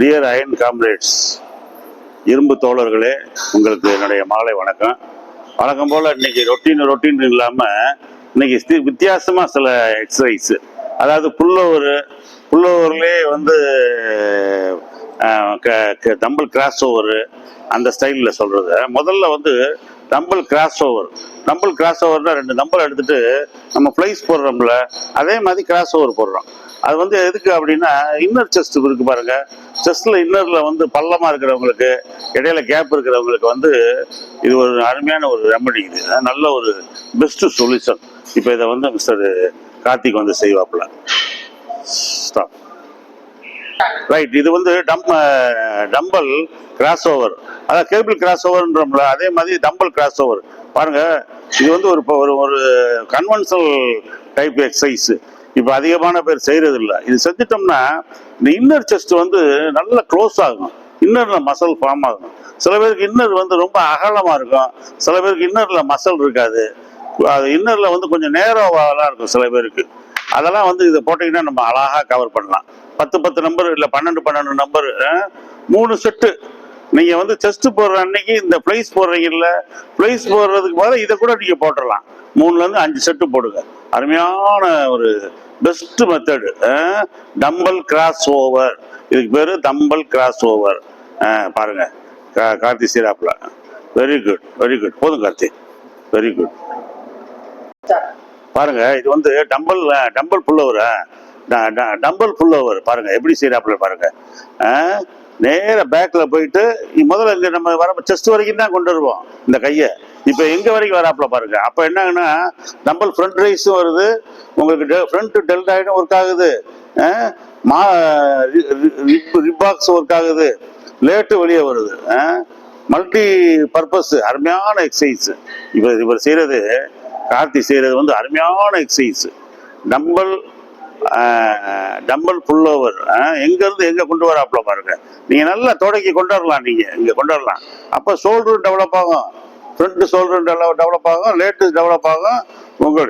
Dear iron comrades இரும்பு தோழர்களே உங்களுக்கு என்னுடைய மாலை வணக்கம். வணக்கம் போல் இன்னைக்கு ரொட்டீன் ரொட்டீன் இல்லாமல் இன்னைக்கு வித்தியாசமாக சில எக்ஸசைஸ் அதாவது புல்லோவர் புல்லோவர்லேயே வந்து டம்பிள் கிராஸ் ஓவர் அந்த ஸ்டைலில் சொல்கிறது முதல்ல வந்து dumbbell cross over dumbbell cross ஓவர்னால் ரெண்டு நம்பர் எடுத்துகிட்டு நம்ம ஃப்ளைஸ் போடுறோம்ல அதே மாதிரி கிராஸ் ஓவர் போடுறோம். அது வந்து எதுக்கு அப்படின்னா இன்னர் செஸ்ட் இருக்கு பாருங்க. செஸ்ட்ல இன்னர்ல வந்து பள்ளமா இருக்கிறவங்களுக்கு இடையில கேப் இருக்கிறவங்களுக்கு வந்து இது ஒரு அருமையான ஒரு ரெமடி இது. நல்ல ஒரு பெஸ்ட் சொல்யூஷன் இப்போ இதை வந்து மிஸ்டர் கார்த்திக் வந்து செய்வாப்புல. ஸ்டாப் ரைட் இது வந்து டம் டம்பல் கிராஸ் ஓவர் அதான் கேபிள் கிராஸ் ஓவர்ன்றோம்ல அதே மாதிரி டம்பல் கிராஸ் ஓவர் பாருங்க இது வந்து ஒரு இப்போ ஒரு ஒரு கன்வென்ஷனல் டைப் எக்ஸசைஸ் இப்போ அதிகமான பேர் செய்கிறதில்ல இது செஞ்சிட்டோம்னா இந்த இன்னர் செஸ்ட் வந்து நல்லா க்ளோஸ் ஆகும். இன்னரில் மசல் ஃபார்ம் ஆகும். சில பேருக்கு இன்னர் வந்து ரொம்ப அகலமாக இருக்கும். சில பேருக்கு இன்னரில் மசல் இருக்காது. அது இன்னரில் வந்து கொஞ்சம் நேரோவாலாம் இருக்கும் சில பேருக்கு. அதெல்லாம் வந்து இதை போட்டிங்கன்னா நம்ம அழகாக கவர் பண்ணலாம். பத்து பத்து நம்பர் இல்லை பன்னெண்டு பன்னெண்டு நம்பர் மூணு செட்டு நீங்கள் வந்து செஸ்ட் போடுற அன்னைக்கு இந்த பிளைஸ் போடுறீங்கல்ல ப்ளைஸ் போடுறதுக்கு பதிலா இதை கூட நீங்கள் போட்டுடலாம். மூணுலேருந்து அஞ்சு செட்டு போடுங்க. அருமையான ஒரு best method dumbbell cross over இதுக்கு பேர் டம்பல் கிராஸ் ஓவர் பாருங்க. கா- கார்த்தி சீராப்பில் வெரி குட் வெரி குட் போதும் கார்த்தி. வெரி குட் பாருங்க இது வந்து dumbbell dumbbell pullover dumbbell pullover பாருங்க எப்படி செய்யறாப்புல பாருங்க. நேராக பேக்கில் போயிட்டு முதல்ல இங்கே நம்ம வர செஸ்ட் வரைக்கும் தான் கொண்டு வருவோம் இந்த கையை. இப்போ எங்கே வரைக்கும் வராப்புல பாருங்க. அப்போ என்னங்கன்னா நம்மள் ஃப்ரண்ட் ரைஸும் வருது. உங்களுக்கு டெ ஃப்ரண்ட் டெல்டாயிடும் ஒர்க் ஆகுது. மா ரிபாக்ஸ் ஒர்க் ஆகுது. லேட்டு வெளியே வருது. மல்டி பர்பஸ் அருமையான எக்ஸசைஸ் இவர் இவர் செய்கிறது கார்த்தி செய்கிறது வந்து அருமையான exercise dumbbell dumbbell pull over எங்க இருந்து எங்க கொண்டு வராப்புல பாருங்க. நீங்க நல்லா தொடக்கி கொண்டு வரலாம் நீங்க. இங்க கொண்டு வரலாம். அப்ப ஷோல்டரும் டெவலப் ஆகும். ஃப்ரண்ட் ஷோல்டரும் டெவலப் ஆகும். லேட்டு டெவலப் ஆகும். உங்க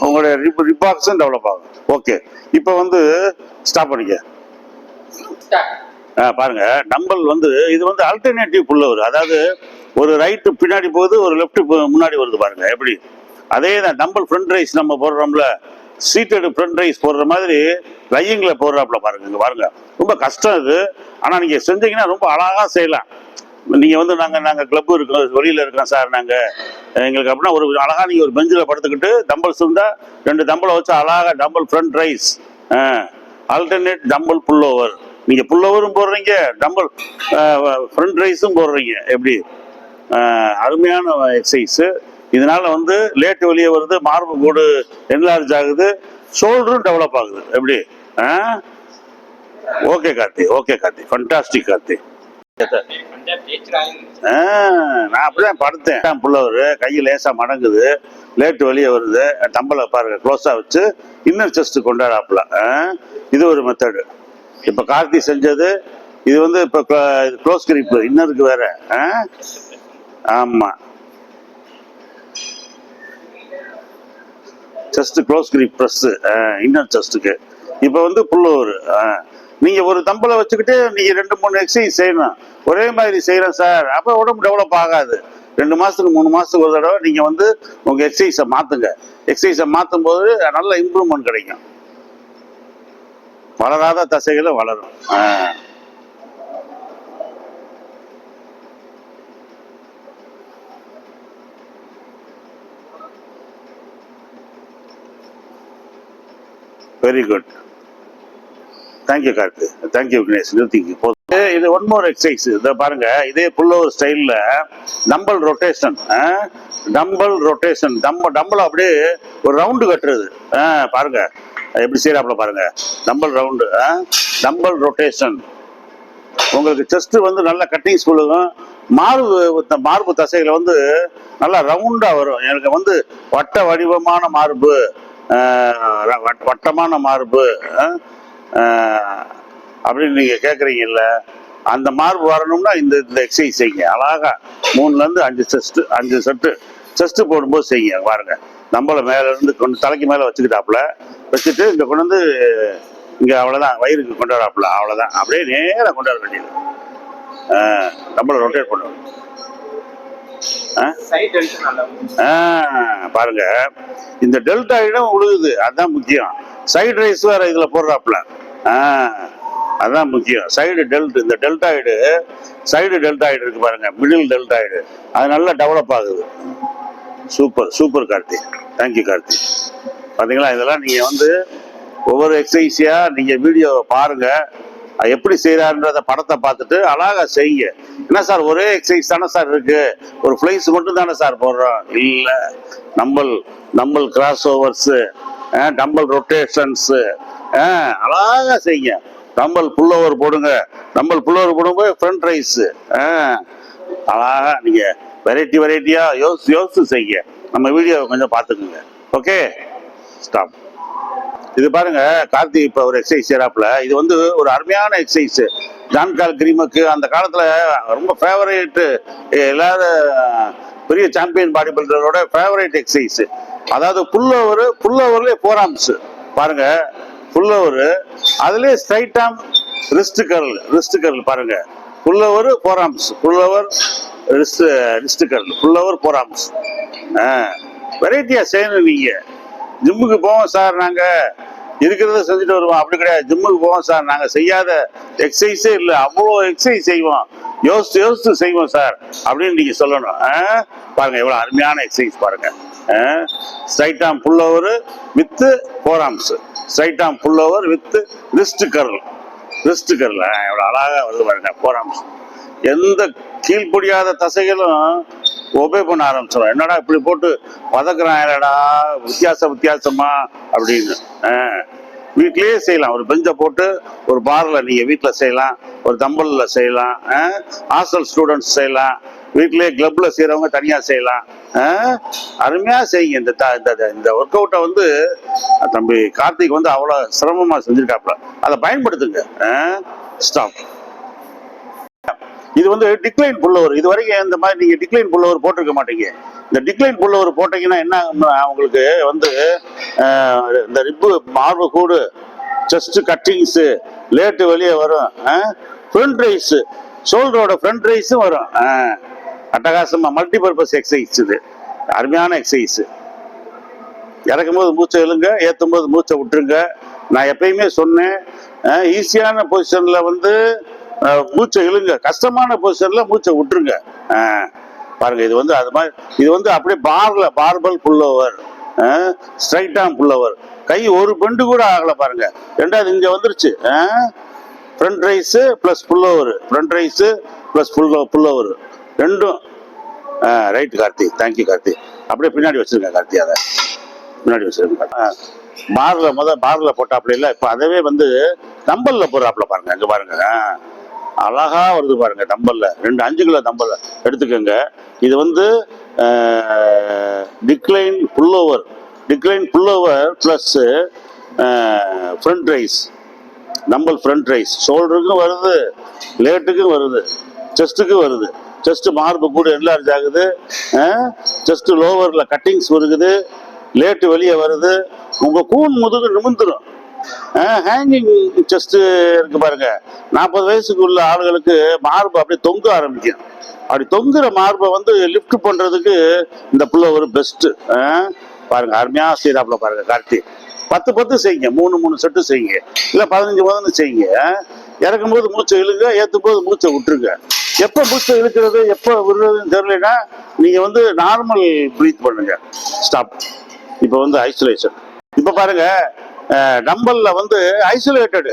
உங்களுடைய ரிப் ரிபாக்ஸும் டெவலப் ஆகும். ஓகே இப்போ வந்து ஸ்டாப் பண்ணிக்க. ஆ, பாருங்க. டம்பல் வந்து இது வந்து அல்டர்னேட்டிவ் புல்லவர் அதாவது ஒரு ரைட்டு பின்னாடி போகுது ஒரு லெஃப்ட் முன்னாடி வருது பாருங்க. எப்படி? அதே தான் டம்பல் ஃப்ரண்ட் ரைஸ் நம்ம போடுறோம்ல. சீட்டடு ஃப்ரண்ட் ரைஸ் போடுற மாதிரி லையிங்கில் போடுறாப்புல பாருங்க இங்கே பாருங்க. ரொம்ப கஷ்டம் இது. ஆனால் நீங்கள் செஞ்சீங்கன்னா ரொம்ப அழகாக செய்யலாம். நீங்கள் வந்து நாங்கள் நாங்கள் கிளப்பு இருக்கோம் வெளியில் இருக்கோம் சார் நாங்கள் எங்களுக்கு அப்படின்னா ஒரு அழகாக நீங்கள் ஒரு பெஞ்சில் படுத்துக்கிட்டு டம்பல்ஸ் இருந்தால் ரெண்டு டம்பளை வச்சு அழகா dumbbell front raise alternate dumbbell pullover நீங்கள் புல் ஓவரும் போடுறீங்க டம்பல் ஃப்ரண்ட் ரைஸும் போடுறீங்க. எப்படி? அருமையான எக்ஸசைஸு இதனால வந்து லேட் வெளியே வருது மார்பு கூடு என்லார்ஜ் ஆகுது ஷோல்டரும் டெவலப் ஆகுது. எப்படி? Okay Karthi. Okay Karthi. Fantastic Karthi. நான் அப்படிதான் படுத்தேன். புள்ளவர் கை லேசா மடங்குது லேட்டு வெளியே வருது. டம்பலை பாருங்க க்ளோஸா வச்சு இன்னர் செஸ்ட் கொண்டாடாப்புல. ஆ, இது ஒரு மெத்தடு இப்ப கார்த்தி செஞ்சது இது வந்து இப்ப க்ளோஸ் கிரிப்பு இன்னருக்கு வேற. ஆ? ஆமா. Chest close grip press inner செஸ்ட்டுக்கு இப்போ வந்து புல்லோவர் நீங்கள் ஒரு தம்பலை வச்சுக்கிட்டு நீங்கள் ரெண்டு மூணு எக்ஸசைஸ் செய்யணும். ஒரே மாதிரி செய்கிறேன் சார். அப்போ உடம்பு டெவலப் ஆகாது. ரெண்டு மாதத்துக்கு மூணு மாதத்துக்கு ஒரு தடவை நீங்கள் வந்து உங்கள் எக்ஸசைஸை மாற்றுங்க எக்ஸசைஸை மாற்றும் போது நல்ல இம்ப்ரூவ்மெண்ட் கிடைக்கும். வளராத தசைகளும் வளரும். Very good thank you Karthi thank you Vignesh நிறுத்திக்கு போதும் இது- இது ஒன் மோர் எக்ஸசைஸ் இதை பாருங்க. இதே புல்லோவர் ஸ்டைலில் டம்பல் ரொட்டேஷன் டம்பல் ரொட்டேஷன் டம்ப டம்பல் அப்படியே ஒரு ரவுண்டு கட்டுறது. ஆ, பாருங்க. எப்படி செய்யறாப்புல பாருங்க. டம்பல் ரவுண்டு டம்பல் ரொட்டேஷன் உங்களுக்கு செஸ்ட் வந்து நல்ல கட்டிங் சொல்லுங்க மார்பு மார்பு தசைகளை வந்து நல்லா ரவுண்டாக வரும். எனக்கு வந்து வட்ட வடிவமான மார்பு. வட்டமான மார்பு அப்படின்னு நீங்கள் கேட்குறீங்கல்ல அந்த மார்பு வரணும்னா இந்த இந்த எக்ஸசைஸ் செய்யுங்க. அழகா மூணுலேருந்து அஞ்சு செஸ்ட்டு அஞ்சு செட்டு செஸ்ட்டு போடும்போது செய்யுங்க பாருங்க. நம்மளை மேலேருந்து கொண்டு தலைக்கு மேலே வச்சுக்கிட்டாப்புல வச்சுட்டு இங்கே கொண்டு வந்து இங்கே அவ்வளோதான் வயிறுக்கு கொண்டு வராப்புல அப்படியே நேராக கொண்டு வர வேண்டியது. நம்மளை ரொட்டேட் பண்ணுவோம் சைட் எடுத்து நல்லா ஆ, பாருங்க. இந்த டெல்டா இடம் உழுகுது. அதுதான் முக்கியம். சைடு ரைஸ் வேற இதுல போடுறாப்புல. ஆ, அதான் முக்கியம். சைடு டெல்ட் இந்த டெல்டாய்டு சைடு டெல்டாய்டு இருக்கு பாருங்க. மிடில் டெல்டாய்டு அது நல்லா டெவலப் ஆகுது. Super super Karthi thank you Karthi பார்த்தீங்களா இதெல்லாம் நீங்கள் வந்து ஒவ்வொரு எக்ஸசைஸாக நீங்கள் வீடியோவை பாருங்கள் எப்படி செய்கிறாருன்றத படத்தை பார்த்துட்டு அழகா செய்யுங்க. என்ன சார் ஒரே எக்ஸசைஸ் தானே சார் இருக்கு? ஒரு ஃப்ளைஸ் மட்டும் தானே சார் போடுறோம்? இல்லை. Dumbbell dumbbell cross overs dumbbell rotations அழகா செய்யுங்க. டம்பல் புல் ஓவர் போடுங்க. டம்பல் புல் ஓவர் போடும்போது ஃப்ரண்ட் ரைஸு அழகா நீங்கள் வெரைட்டி வெரைட்டியாக யோசிச்சு யோசிச்சு செய்யுங்க. நம்ம வீடியோவை கொஞ்சம் பார்த்துக்குங்க. ஓகே ஸ்டாப் இது பாருங்க கார்த்திக் இப்போ ஒரு எக்ஸசைஸ் செய்யறாப்புல இது வந்து ஒரு அருமையான எக்ஸசைஸ் ஜான்கால் கிரீமுக்கு அந்த காலத்தில் ரொம்ப ஃபேவரேட்டு எல்லாரும் பெரிய சாம்பியன் பாடி பில்டரோட ஃபேவரேட் எக்ஸசைஸ் அதாவது புல் ஓவர் புல் ஓவர்ல ஃபோர் ஆர்ம்ஸ் பாருங்க புல் ஓவர் அதுலயே straight arm wrist curl wrist curl பாருங்க. Pullover forearms pullover wrist wrist curl pullover forearms வெரைட்டியாக செய்யணும் நீங்கள் ஜிம்முக்கு போவோம் சார் நாங்க. இருக்கிறத செஞ்சுட்டு வருவோம். அப்படி கிடையாது. ஜிம்முக்கு போவோம் சார் நாங்க. செய்யாத எக்ஸசைஸே இல்லை. அவ்வளோ எக்ஸசைஸ் செய்வோம். யோசிச்சு யோசிச்சு செய்வோம் சார். அப்படின்னு நீங்க சொல்லணும். ஆ? பாருங்க எவ்வளோ அருமையான எக்ஸசைஸ் பாருங்க. Straight arm pullover with forearms straight arm pullover with wrist curl wrist curl எவ்வளோ அழகாக வருது பாருங்க ஃபோர் ஆர்ம்ஸ் எந்த கீழ்ப்படியாத தசைகளும் ஒபே பண்ண ஆரம்பிச்சிடும் என்னடா இப்படி போட்டு பதக்குறாங்கடா வித்தியாச வித்தியாசமா அப்படின்னு. ஆஹ். வீட்லயே செய்யலாம். ஒரு பெஞ்சை போட்டு ஒரு பார்ல நீங்க வீட்டில் செய்யலாம் ஒரு தம்பல்ல செய்யலாம் ஹாஸ்டல் ஸ்டூடெண்ட்ஸ் செய்யலாம் வீட்லயே கிளப்ல செய்கிறவங்க தனியா செய்யலாம் அருமையாக அருமையா செய்யுங்க. இந்த த- இந்த- இந்த ஒர்க் அவுட்டை வந்து தம்பி கார்த்திக் வந்து அவ்வளவு சிரமமா செஞ்சுருக்காப்புல. அதை பயன்படுத்துங்க ஸ்டாப் இது வந்து டிக்ளைன் புல்லவர் இது வரைக்கும் இந்த மாதிரி நீங்கள் டிக்ளைன் புல்லவர் போட்டிருக்க மாட்டீங்க. இந்த டிக்ளைன் புல்லவர் போட்டீங்கன்னா என்ன ஆகும்னா உங்களுக்கு வந்து இந்த ரிப்பு மார்பு கூடு செஸ்ட் கட்டிங்ஸு லேட்டு வெளியே வரும் ஃப்ரண்ட் ரைஸு ஷோல்டரோட ஃப்ரண்ட் ரைஸும் வரும் அட்டகாசமாக அட்டகாசமா மல்டிபர்பஸ் எக்ஸசைஸ் இது. அருமையான எக்ஸசைஸ் இறக்கும் போது மூச்சை எழுங்க ஏற்றும் போது மூச்சை விட்டுருங்க. நான் எப்பயுமே சொன்னேன் ஈஸியான பொசிஷனில் வந்து மூச்சை இழுங்க. கஷ்டமான பொசிஷன்ல மூச்சை விட்டுருங்க. பாருங்க இது வந்து அது மாதிரி இது வந்து அப்படியே பார்ல பார்பல் புல்லோவர் ஸ்ட்ரைட்டாக புல்லோவர் கை ஒரு பெண்டு கூட ஆகலை பாருங்க. ரெண்டாவது இங்கே வந்துருச்சு. Front raise plus pullover front raise plus புல்லோ pullover ரெண்டும் right Karthi. Thank you Karthi. அப்படியே பின்னாடி வச்சிருங்க கார்த்தி அதை. முன்னாடி வச்சிருங்க பார்ல முதல் பார்ல போட்டாப்ல இல்லை இப்போ அதவே வந்து டம்பல்ல போடுறாப்புல பாருங்க அங்கே பாருங்க. ஆ. அழகா வருது பாருங்க தம்பல்ல. ரெண்டு அஞ்சு கிலோ தம்பல்ல. எடுத்துக்கோங்க. இது வந்து decline pullover decline pullover plus front raise நம்பல் front raise ஷோல்டருக்கும் வருது லேட்டுக்கும் வருது செஸ்ட்டுக்கும் வருது. செஸ்ட் மார்பு கூட என்லார்ஜ் ஆகுது செஸ்ட் லோவரில் கட்டிங்ஸ் வருகுது லேட்டு வெளியே வருது. உங்கள் கூன் முதுகு நிமிந்துடும் ஹேங்கிங் செஸ்ட் இருக்கு பாருங்க. நாற்பது வயசுக்கு உள்ள ஆளுகளுக்கு மார்பு அப்படியே தொங்க ஆரம்பிக்கும். அப்படி தொங்குற மார்பை வந்து லிஃப்ட் பண்றதுக்கு இந்த புள்ள ஒரு பெஸ்ட் பாருங்க அருமையா செய்யறாப்புல பாருங்க கார்த்தி. பத்து பத்து செய்யுங்க மூணு மூணு செட்டு செய்யுங்க. இல்ல பதினஞ்சு பதினஞ்சு செய்யுங்க. இறக்கும் போது மூச்சை இழுங்க ஏற்றும் போது மூச்சை விட்டுருங்க. எப்ப மூச்சை இழுக்கிறது எப்ப விடுறதுன்னு தெரியலனா நீங்க வந்து நார்மல் ப்ரீத் பண்ணுங்க. ஸ்டாப் இப்போ வந்து ஐசோலேஷன் இப்போ பாருங்க டம்பல்ல வந்து ஐசோலேட்டடு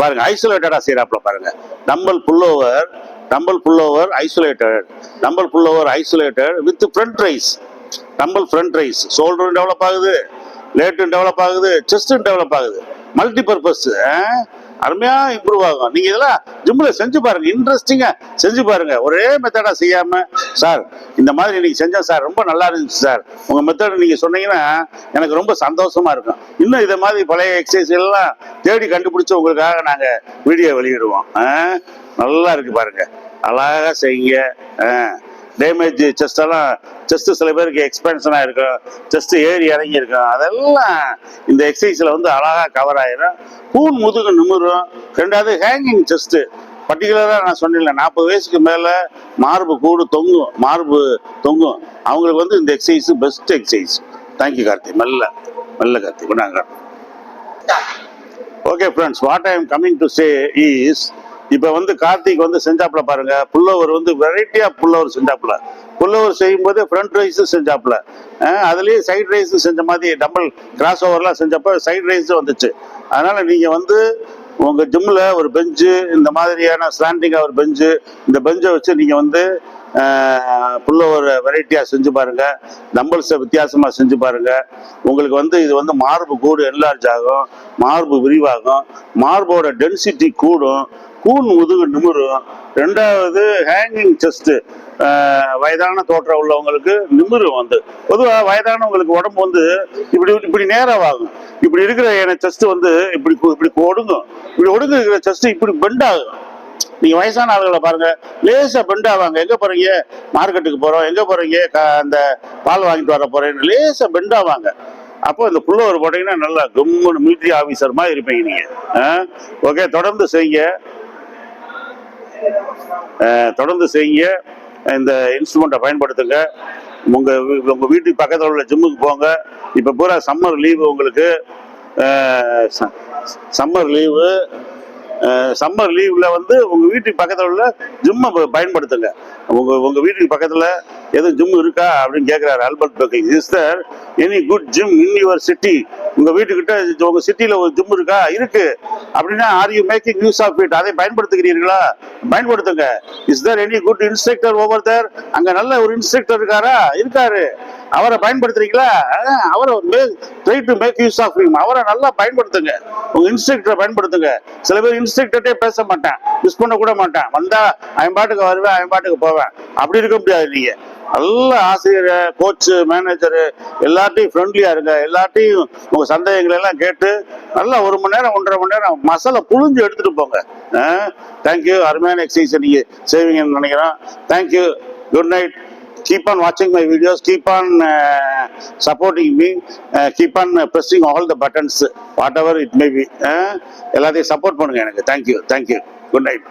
பாருங்க ஐசோலேட்டடா செய்கிறாப்புல பாருங்க. Dumbbell pullover dumbbell pullover isolated dumbbell pullover isolated with front raise dumbbell front raise ஷோல்டரும் develop ஆகுது லேட்டும் டெவலப் ஆகுது செஸ்டும் டெவலப் ஆகுது. மல்டி பர்பஸ் அருமையா இம்ப்ரூவ் ஆகும். நீங்க இதெல்லாம் ஜிம்ல செஞ்சு பாருங்க. இன்ட்ரெஸ்டிங்கா செஞ்சு பாருங்க. ஒரே மெத்தடா செய்யாம சார் இந்த மாதிரி நீங்க செஞ்சா சார் ரொம்ப நல்லா இருந்துச்சு சார் உங்க மெத்தட் நீங்க சொன்னீங்கன்னா எனக்கு ரொம்ப சந்தோஷமா இருக்கும். இன்னும் இதை மாதிரி பழைய எக்ஸசைஸ் எல்லாம் தேடி கண்டுபிடிச்சு உங்களுக்காக நாங்க வீடியோ வெளியிடுவோம். ஆ? நல்லா இருக்கு பாருங்க. அழகா செய்யுங்க. ஆ. டேமேஜ் செஸ்ட் எல்லாம் செஸ்ட் சில பேருக்கு எக்ஸ்பென்ஷனாக ஆயிருக்கும். செஸ்ட் ஏறி இறங்கி இருக்கும் அதெல்லாம் இந்த எக்ஸசைஸில் வந்து அழகா கவர் ஆயிரும். கூன் முதுகு நிமிரும். ரெண்டாவது ஹேங்கிங் செஸ்ட்டு பர்டிகுலராக நான் சொன்னேன் நாற்பது வயசுக்கு மேலே மார்பு கூடு தொங்கும். மார்பு தொங்கும். அவங்களுக்கு வந்து இந்த exercise best exercise thank you Karthi மெல்ல மெல்ல கார்த்தி கொண்டாங்க okay friends what I am coming to say is இப்போ வந்து கார்த்திக் வந்து செஞ்சாப்புல பாருங்க. புல்லோவர் வந்து வெரைட்டியா புல்லோவர் செஞ்சாப்புல. புல்லோவர் செய்யும் போது ஃப்ரண்ட் ரைஸும் செஞ்சாப்புல. அதுலேயே சைட் ரைஸும் செஞ்ச மாதிரி டபுள் கிராஸ் ஓவர்லாம் செஞ்சப்போ சைட் ரைஸும் வந்துச்சு. அதனால் நீங்கள் வந்து உங்கள் ஜிம்மில் ஒரு பெஞ்சு இந்த மாதிரியான ஸ்லாண்டிங்கா ஒரு பெஞ்சு இந்த பெஞ்சை வச்சு நீங்கள் வந்து புல்ல ஒரு வெரைட்டியாக செஞ்சு பாருங்கள் டம்பிள்ஸை வித்தியாசமாக செஞ்சு பாருங்கள் உங்களுக்கு வந்து இது வந்து மார்பு கூடு என்லார்ஜ் ஆகும். மார்பு விரிவாகும். மார்போட டென்சிட்டி கூடும். கூண் உதுகு நிமிரும். ரெண்டாவது ஹேங்கிங் செஸ்ட்டு வயதான தோற்றம் உள்ளவங்களுக்கு நிமிரும் வந்து. பொதுவாக வயதானவங்களுக்கு உடம்பு வந்து இப்படி இப்படி நேரமாகும். இப்படி இருக்கிற என செஸ்ட் வந்து இப்படி இப்படி ஒடுங்கும். இப்படி ஒடுங்க இருக்கிற செஸ்ட் இப்படி பெண்ட் ஆகும். நீங்க வயசான ஆளுகளை பாருங்க. லேசா பெண்ட் ஆவாங்க. எங்க போறீங்க? மார்க்கெட்டுக்கு போறோம். எங்க போறீங்க? அந்த பால் வாங்கிட்டு வர போறேன்னு லேசா பெண்ட் ஆவாங்க. அப்போ இந்த புல்லவர் போட்டீங்கன்னா நல்லா கம்முன்னு மிலிட்ரி ஆபீசர் மாதிரி இருப்பீங்க நீங்க. ஓகே தொடர்ந்து செய்யுங்க. தொடர்ந்து செய்யுங்க. இந்த இன்ஸ்ட்ருமெண்ட்டை பயன்படுத்துங்க. உங்க வீ- உங்க வீட்டுக்கு பக்கத்தில் உள்ள ஜிம்முக்கு போங்க. இப்போ பூரா சம்மர் லீவு உங்களுக்கு சம்மர் லீவு சம்மர் லீவ்ல வந்து உங்க வீட்டுக்கு பக்கத்துல உள்ள ஜிம்மை பயன்படுத்துங்க. உங்க உங்க வீட்டுக்கு பக்கத்துல எதுவும் ஜிம் இருக்கா அப்படின்னு கேட்கிறாரு Albert begging is there any good gym in your city உங்க வீட்டுக்கிட்ட உங்க சிட்டியில ஒரு ஜிம் இருக்கா? இருக்கு. அப்படின்னா are you making use of it அதை பயன்படுத்துகிறீர்களா? பயன்படுத்துங்க. Is there any good instructor over there அங்க நல்ல ஒரு இன்ஸ்ட்ரக்டர் இருக்காரா? இருக்காரு. அவரை பயன்படுத்துறீங்களா? அவரை அவரை try to make use of him அவரை நல்லா பயன்படுத்துங்க. உங்க இன்ஸ்ட்ரக்டரை பயன்படுத்துங்க. சில பேர் இன்ஸ்ட்ரக்டர்ட்டே பேச மாட்டேன். மிஸ் பண்ண கூட மாட்டேன். வந்தா அவன் பாட்டுக்கு வருவேன் அவன் பாட்டுக்கு போவேன். அப்படி இருக்க முடியாது நீங்க. நல்ல ஆசிரியர் கோச்சு மேனேஜரு எல்லார்ட்டையும் ஃப்ரெண்ட்லியா இருங்க. எல்லார்ட்டையும் உங்க சந்தேகங்களை எல்லாம் கேட்டு நல்லா ஒரு மணி நேரம் ஒன்றரை மணி நேரம் மசாலா புழிஞ்சு எடுத்துட்டு போங்க. தேங்க்யூ அருமையான எக்ஸசைஸ் நீங்க செய்வீங்கன்னு நினைக்கிறேன். Thank you good night keep on watching my videos keep on uh, supporting me uh, keep on uh, pressing all the buttons whatever it may be uh, எல்லாத்தையும் சப்போர்ட் பண்ணுங்க எனக்கு தேங்க்யூ தேங்க்யூ குட் நைட்